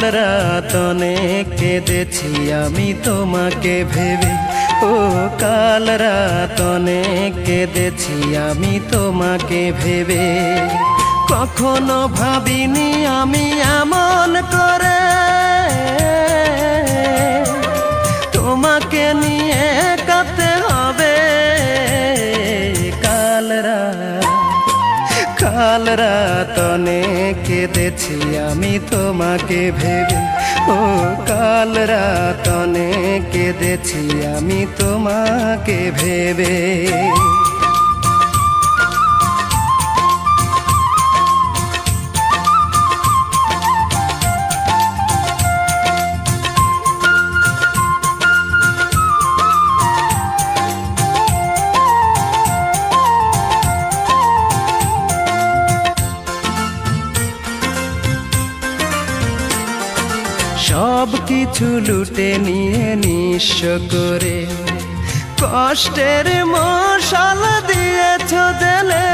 রাত অনেক কেঁদেছি আমি তোমাকে ভেবে। ও কাল রাত অনেক কেঁদেছি আমি তোমাকে ভেবে। কখনো ভাবিনি আমি এমন করে। কাল রাত কেঁদেছি আমি তোমাকে ভেবে। ও কাল রাত কেঁদেছি আমি তোমাকে ভেবে। সব কিছু লুটে নিয়ে নিঃস্ব করে। কষ্টের মশাল দিয়েছ দেলে।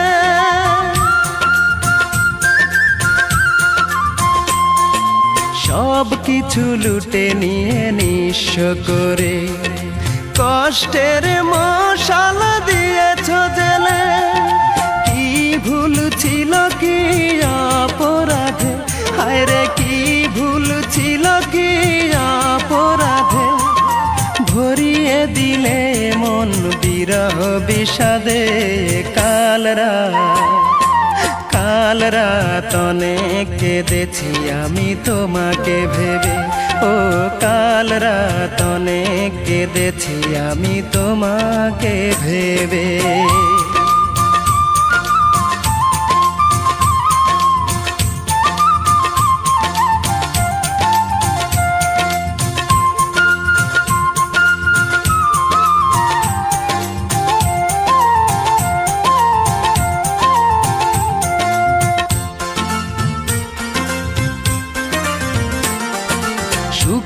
সব কিছু লুটে নিয়ে নিঃস্ব করে। কষ্টের মশাল দিয়েছ জেলে কি ভুল ছিল দিলে মন বিরহ বিষাদে কালরা কালরা তনে কেঁদেছি আমি তোমাকে ভেবে। ও কালরা তনে কেঁদেছি আমি তোমাকে ভেবে।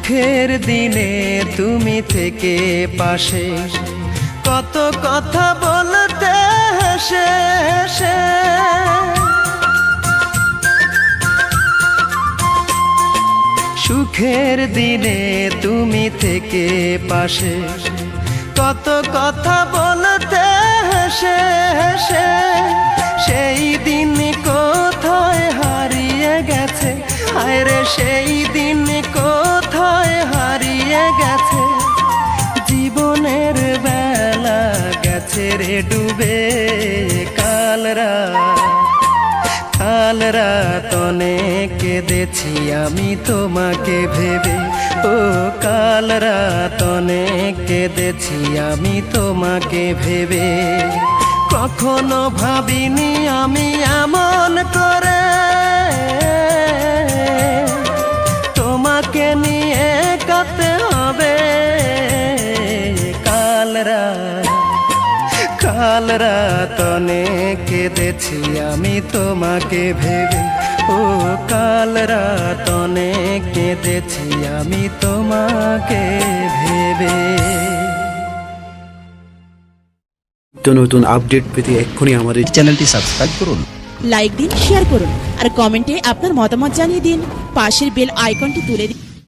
সুখের দিনে তুমি থেকে পাশে। কত কথা বলতে হেসে হেসে। সুখের দিনে তুমি থেকে পাশে। কত কথা বলতে হেসে হেসে। সেই দিন কোথায় হারিয়ে গেছে? আরে সেই দিন রে ডুবে কাল রাত কাল রাত অনেক কেঁদেছি আমি তোমাকে ভেবে। ও, কাল রাত অনেক কেঁদেছি আমি তোমাকে ভেবে। কখনো ভাবিনি আমি এমন করে। তোমাকে নিয়ে কাল রাত অনেক কেঁদেছি আমি তোমাকে ভেবে। ও কাল রাত অনেক কেঁদেছি আমি তোমাকে ভেবে। নিত্য নতুন আপডেট পেতে এক্ষুনি আমাদের চ্যানেলটি সাবস্ক্রাইব করুন। লাইক দিন শেয়ার করুন আর কমেন্টে আপনার মতামত জানিয়ে দিন। পাশের বেল আইকনটি তুলে দিন।